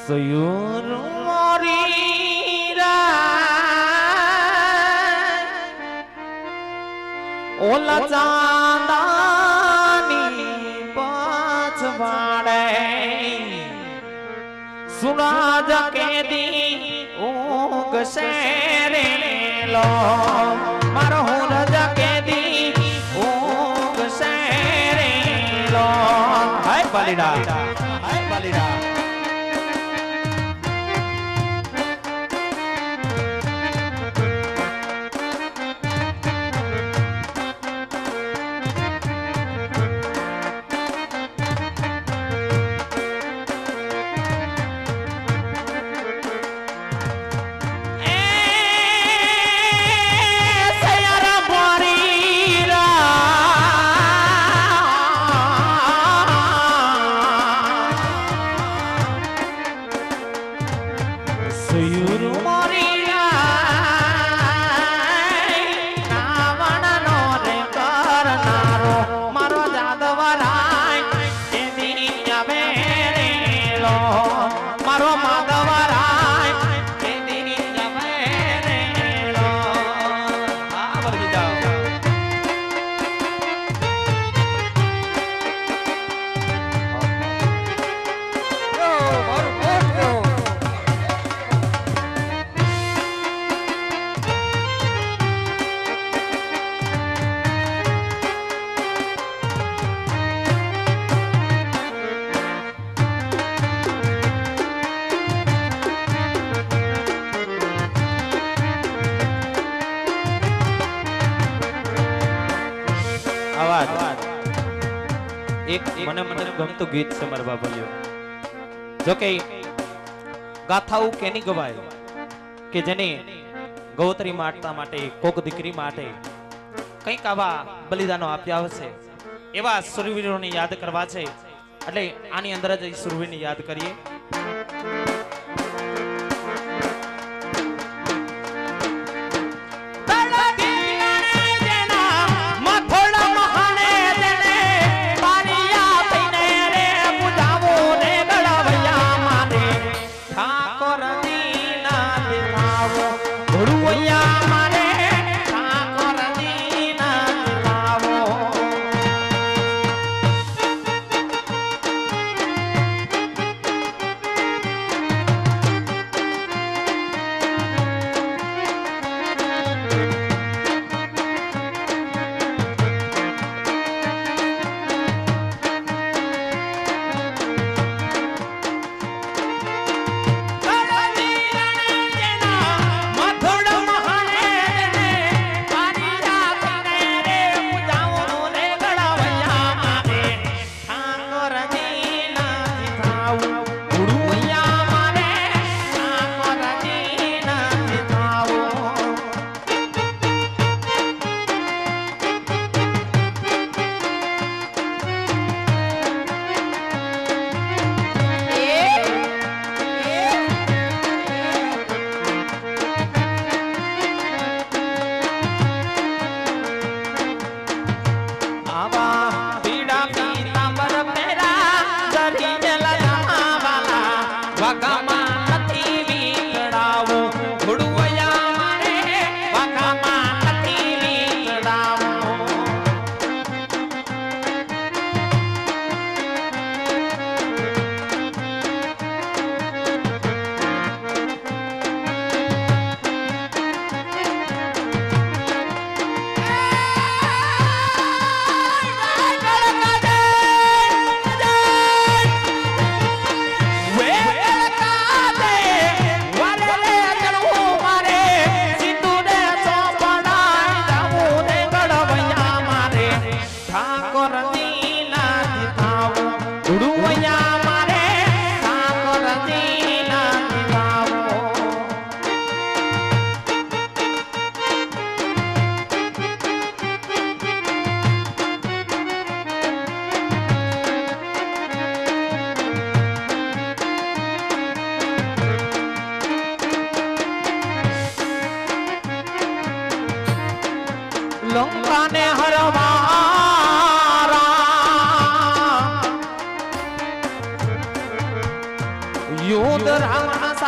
સયુર મોરી ઓલા ચાંદાની પાછવાડે સુરાજ કેદી ઊંઘ શેરે લો. મારો હુરજ કેદી ઊંઘ શેરે લો. હાય બાલીડા મને મને ગમતું ગીત છે મારા બાબલીઓ જોકે ગાથાઓ કેની ગવાય કે જેને ગૌતરી માટતા માટે, કોક દીકરી માટે કંઈક આવા બલિદાનો આપ્યા હશે, એવા સુરવીરોને યાદ કરવા છે. એટલે આની અંદર જ સુરવીરને યાદ કરીએ.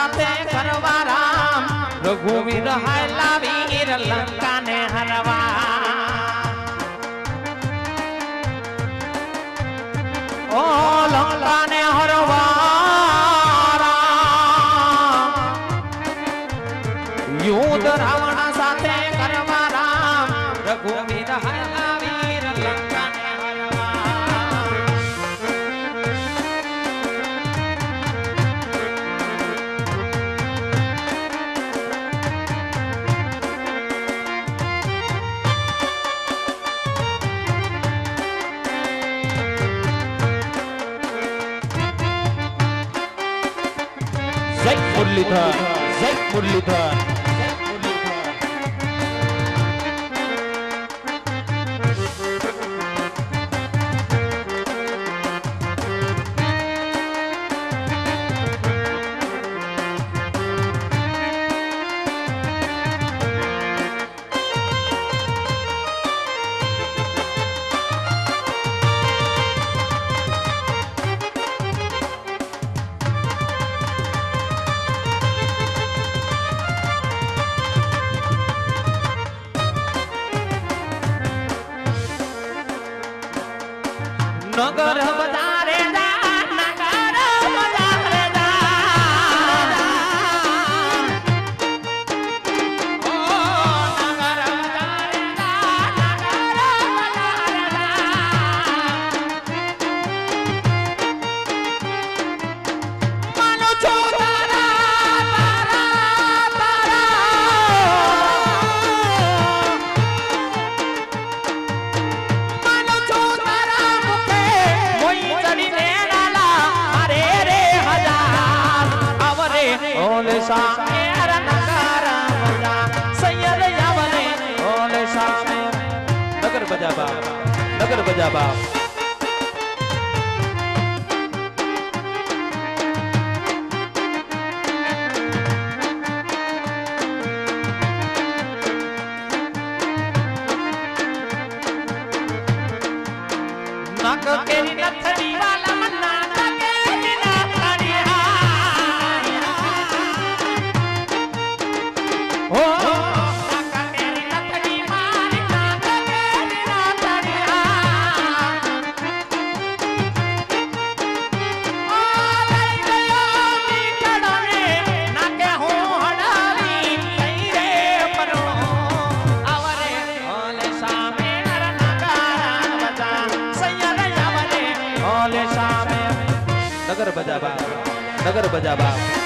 સાથે ફરવા રામ. રઘુવીર હલાવીર લંકાને હરવા. ઓ લંકાને હરવા યુદ્ધ રાવણ સાથે કરવા રામ. રઘુવીર હલા मुरलीधर जय मुरलीधर ઢોલસા નગર બજા બાપ નગર બજા બાપ નક કેરી નથડી વાલા નગર બજા બાપ નગર બજા